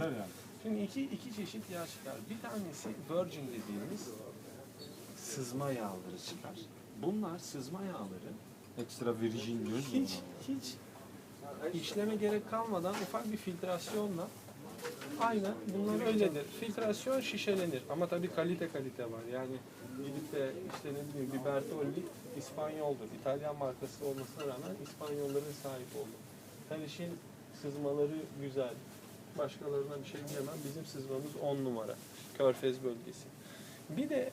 derler yani. Şimdi iki, iki çeşit yağ çıkar. Bir tanesi virgin dediğimiz sızma yağları çıkar. Bunlar sızma yağları Ekstra virgin diyoruz. hiç hiç işleme gerek kalmadan ufak bir filtrasyonla aynı bunlar öyledir. Filtrasyon şişelenir ama tabii kalite kalite var. Yani gidip de işte ne bileyim bir Bertolli İspanyoldur. İtalyan markası olmasına rağmen İspanyolların sahip olduğu. Her işin sızmaları güzel. Başkalarına bir şey diyemem. Bizim sızmamız 10 numara. Körfez bölgesi. Bir de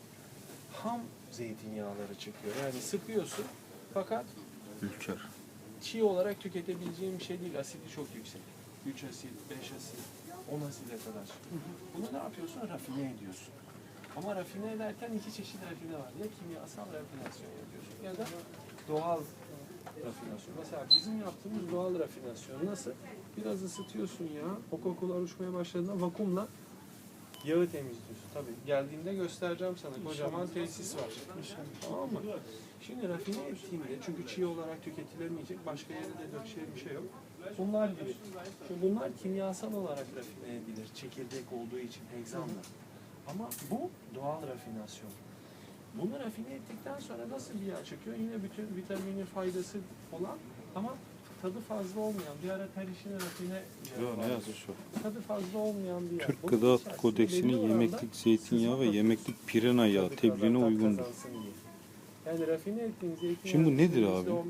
ham zeytinyağları çıkıyor. Yani sıkıyorsun fakat Ülker. çiğ olarak tüketebileceğim bir şey değil. Asidi çok yüksek. 3 asit, 5 asit, 10 aside kadar. Bunu ne yapıyorsun? Rafine ediyorsun. Ama rafine ederken iki çeşit rafine var. Ya kimyasal rafinasyon yapıyorsun ya da doğal rafinasyon. Mesela bizim yaptığımız doğal rafinasyon nasıl? Biraz ısıtıyorsun ya. O kokular uçmaya başladığında vakumla yağı temizliyorsun. Tabii geldiğimde göstereceğim sana. Kocaman tesis var. Tamam mı? Şimdi rafine ettiğinde çünkü çiğ olarak tüketilemeyecek başka yere de dökeceği bir şey yok. Bunlar gibi. Şimdi bunlar kimyasal olarak rafine edilir. Çekirdek olduğu için hegzanla. Ama bu doğal rafinasyon. Bunu rafine ettikten sonra nasıl bir yağ çıkıyor? Yine bütün vitamini faydası olan ama tadı fazla olmayan bir ara her işini rafine Yo ne yazıyor şu? tadı fazla olmayan bir yağ. Türk Bunun Gıda içerisinde Kodeksinin oranda yemeklik zeytinyağı ve yemeklik pirena yağı tebliğine uygundur. Yani rafine ettiğin zeytinyağı Şimdi bu nedir abi?